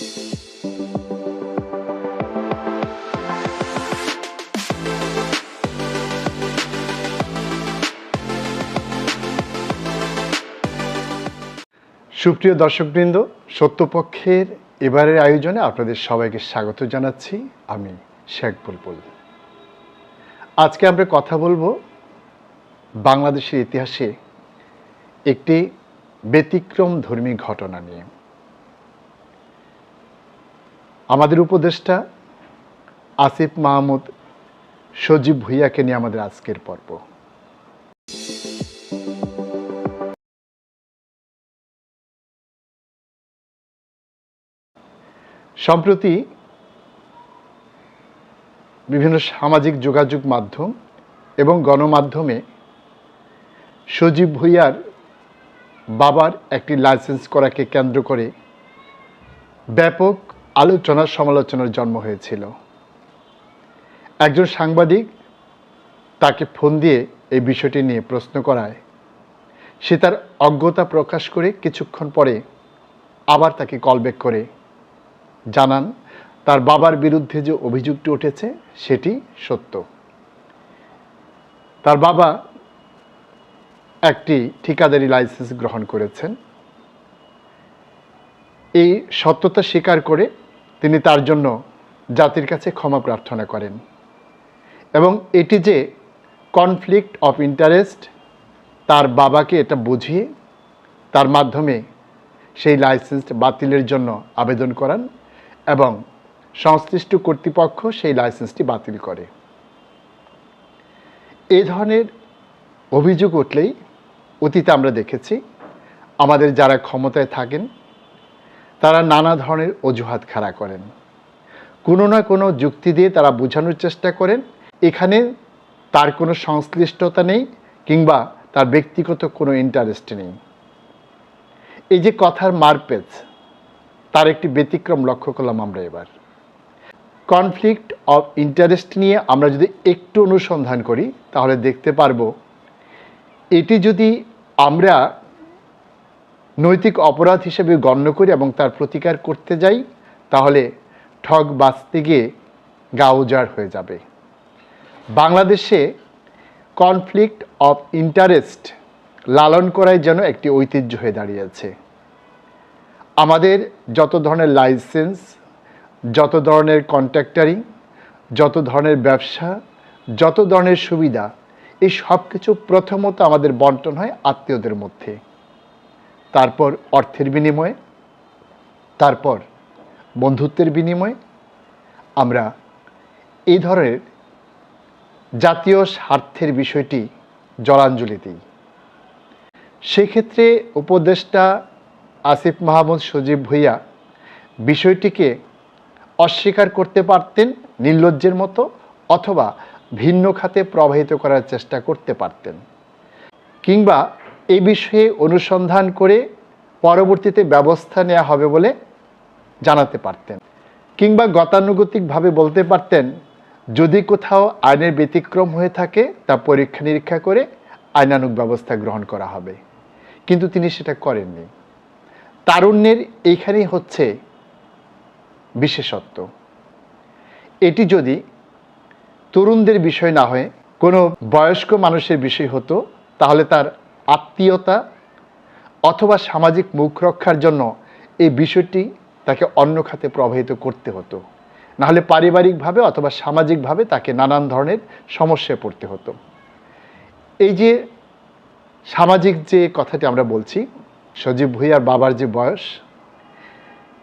সুপ্রিয় দর্শকবৃন্দ, সত্যপক্ষের এবারের আয়োজনে আপনাদের সবাইকে স্বাগত জানাচ্ছি আমি শেখ বুলবুল আজকে আমরা কথা বলব বাংলাদেশের ইতিহাসে একটি ব্যতিক্রম ধর্মী ঘটনা নিয়ে। আমাদের উপদেষ্টা আসিফ মাহমুদ সজীব ভুইয়াকে নিয়ে আমাদের আজকের পর্ব। সম্প্রতি বিভিন্ন সামাজিক যোগাযোগ মাধ্যম এবং গণমাধ্যমে সজীব ভুইয়ার বাবার একটি লাইসেন্স করাকে কেন্দ্র করে ব্যাপক আলোচনা সমালোচনার জন্ম হয়েছিল। একজন সাংবাদিক তাকে ফোন দিয়ে এই বিষয়টি নিয়ে প্রশ্ন করায়। সে তার অজ্ঞতা প্রকাশ করে কিছুক্ষণ পরে আবার তাকে কলব্যাক করে। জানান, তার বাবার বিরুদ্ধে যে অভিযোগটি উঠেছে, সেটি সত্য। তার বাবা একটি ঠিকাদারি লাইসেন্স গ্রহণ করেছেন। এই সত্যতা স্বীকার করে তিনি তার জন্য জাতির কাছে ক্ষমা প্রার্থনা করেন। এবং এটি যে কনফ্লিক্ট অফ ইন্টারেস্ট তার বাবাকে এটা বুঝিয়ে তার মাধ্যমে সেই লাইসেন্স বাতিলের জন্য আবেদন করান এবং সংশ্লিষ্ট কর্তৃপক্ষ সেই লাইসেন্সটি বাতিল করে। এই ধরনের অভিযোগ উঠলেই অতীতে আমরা দেখেছি, আমাদের যারা ক্ষমতায় থাকেন তারা নানা ধরনের অজুহাত খাড়া করেন। কোনো না কোনো যুক্তি দিয়ে তারা বোঝানোর চেষ্টা করেন, এখানে তার কোনো সংশ্লিষ্টতা নেই কিংবা তার ব্যক্তিগত কোনো ইন্টারেস্ট নেই। এই যে কথার মারপেচ তার একটি ব্যতিক্রম লক্ষ্য করলাম আমরা এবার। কনফ্লিক্ট অফ ইন্টারেস্ট নিয়ে আমরা যদি একটু অনুসন্ধান করি, তাহলে দেখতে পারব, এটি যদি আমরা নৈতিক অপরাধ হিসেবে গণ্য করি এবং তার প্রতিকার করতে যাই, তাহলে ঠগ বাঁচতে গিয়ে গা হয়ে যাবে। বাংলাদেশে কনফ্লিক্ট অফ ইন্টারেস্ট লালন করাই যেন একটি ঐতিহ্য হয়ে দাঁড়িয়েছে। আমাদের যত ধরনের লাইসেন্স যত ধরনের কন্ট্রাক্টারিং যত ধরনের ব্যবসা, যত ধরনের সুবিধা, এই সব কিছু প্রথমত আমাদের বন্টন হয় আত্মীয়দের মধ্যে। তারপর অর্থের বিনিময়ে, তারপর বন্ধুত্বের বিনিময়ে, আমরা এই ধরনের জাতীয় স্বার্থের বিষয়টি জলাঞ্জলি দিই। সেক্ষেত্রে উপদেষ্টা আসিফ মাহমুদ সজীব ভুইয়া বিষয়টিকে অস্বীকার করতে পারতেন নির্লজ্জের মতো অথবা ভিন্ন খাতে প্রবাহিত করার চেষ্টা করতে পারতেন। কিংবা এই বিষয়ে অনুসন্ধান করে পরবর্তীতে ব্যবস্থা নেওয়া হবে বলে জানাতে পারতেন। কিংবা গতানুগতিকভাবে বলতে পারতেন, যদি কোথাও আইনের ব্যতিক্রম হয়ে থাকে, তা পরীক্ষা নিরীক্ষা করে আইনানুগ ব্যবস্থা গ্রহণ করা হবে। কিন্তু তিনি সেটা করেননি। তারুণ্যের এইখানেই হচ্ছে বিশেষত্ব। এটি যদি তরুণদের বিষয় না হয়ে, কোনো বয়স্ক মানুষের বিষয় হতো, তাহলে তার আত্মীয়তা অথবা সামাজিক মুখ রক্ষার জন্য এই বিষয়টি তাকে অন্য খাতে প্রবাহিত করতে হতো। নাহলে পারিবারিকভাবে অথবা সামাজিকভাবে তাকে নানান ধরনের সমস্যায় পড়তে হতো। এই যে সামাজিক যে কথাটি আমরা বলছি, সজীব ভুইয়ার বাবার যে বয়স,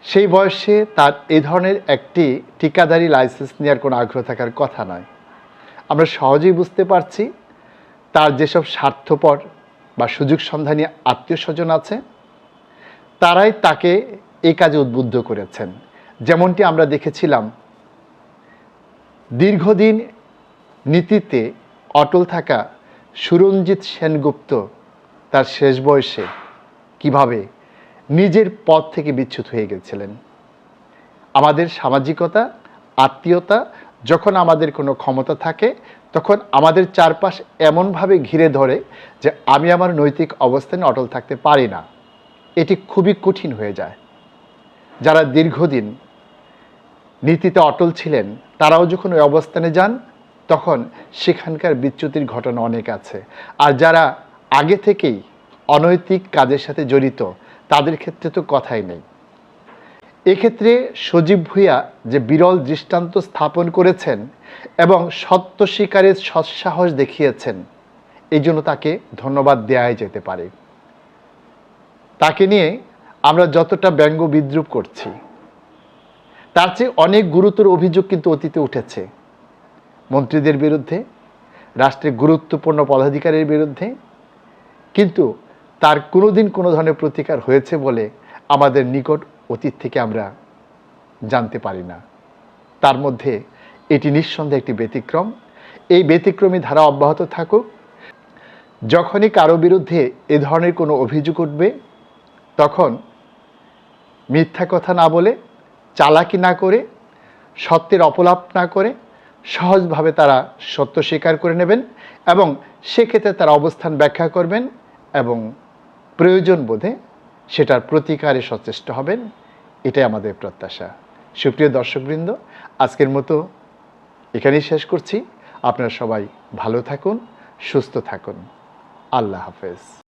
সেই বয়সে তার এ ধরনের একটি ঠিকাদারি লাইসেন্স নেওয়ার কোনো আগ্রহ থাকার কথা নয়। আমরা সহজেই বুঝতে পারছি, তার যেসব স্বার্থপর বা সুযোগ সন্ধানী আত্মীয় স্বজন আছে, তারাই তাকে এই কাজে উদ্বুদ্ধ করেছেন। যেমনটি আমরা দেখেছিলাম, দীর্ঘদিন নীতিতে অটল থাকা সুরঞ্জিত সেনগুপ্ত তার শেষ বয়সে কীভাবে নিজের পথ থেকে বিচ্যুত হয়ে গেছিলেন। আমাদের সামাজিকতা, আত্মীয়তা যখন আমাদের কোনো ক্ষমতা থাকে, তখন আমাদের চারপাশ এমনভাবে ঘিরে ধরে যে আমি আমার নৈতিক অবস্থানে অটল থাকতে পারি না। এটি খুবই কঠিন হয়ে যায়। যারা দীর্ঘদিন নীতিতে অটল ছিলেন, তারাও যখন ওই অবস্থানে যান, তখন সেখানকার বিচ্যুতির ঘটনা অনেক আছে। আর যারা আগে থেকেই অনৈতিক কাজের সাথে জড়িত, তাদের ক্ষেত্রে তো কথাই নেই। এক্ষেত্রে সজীব ভূঁইয়া যে বিরল দৃষ্টান্ত স্থাপন করেছেন এবং সত্য স্বীকারের সৎসাহস দেখিয়েছেন, এই জন্য তাকে ধন্যবাদ দেওয়াই যেতে পারে। তাকে নিয়ে আমরা যতটা ব্যঙ্গ বিদ্রুপ করছি, তার চেয়ে অনেক গুরুতর অভিযোগ কিন্তু অতীতে উঠেছে। মন্ত্রীদের বিরুদ্ধে, রাষ্ট্রের গুরুত্বপূর্ণ পদাধিকারীর বিরুদ্ধে, কিন্তু তার কোনোদিন কোনো ধরনের প্রতিকার হয়েছে বলে আমাদের নিকট অতীত থেকে আমরা জানতে পারি না। তার মধ্যে এটি নিঃসন্দেহে একটি ব্যতিক্রম। এই ব্যতিক্রমী ধারা অব্যাহত থাকুক। যখনই কারও বিরুদ্ধে এ ধরনের কোনো অভিযোগ উঠবে, তখন মিথ্যা কথা না বলে, চালাকি না করে, সত্যের অপলাপ না করে সহজভাবে তারা সত্য স্বীকার করে নেবেন এবং সেক্ষেত্রে তারা অবস্থান ব্যাখ্যা করবেন এবং প্রয়োজন বোধে সেটার প্রতিকারে সচেষ্ট হবেন, এটাই আমাদের প্রত্যাশা। সুপ্রিয় দর্শকবৃন্দ, আজকের মতো এখানেই শেষ করছি। আপনারা সবাই ভালো থাকুন, সুস্থ থাকুন। আল্লাহ হাফেজ।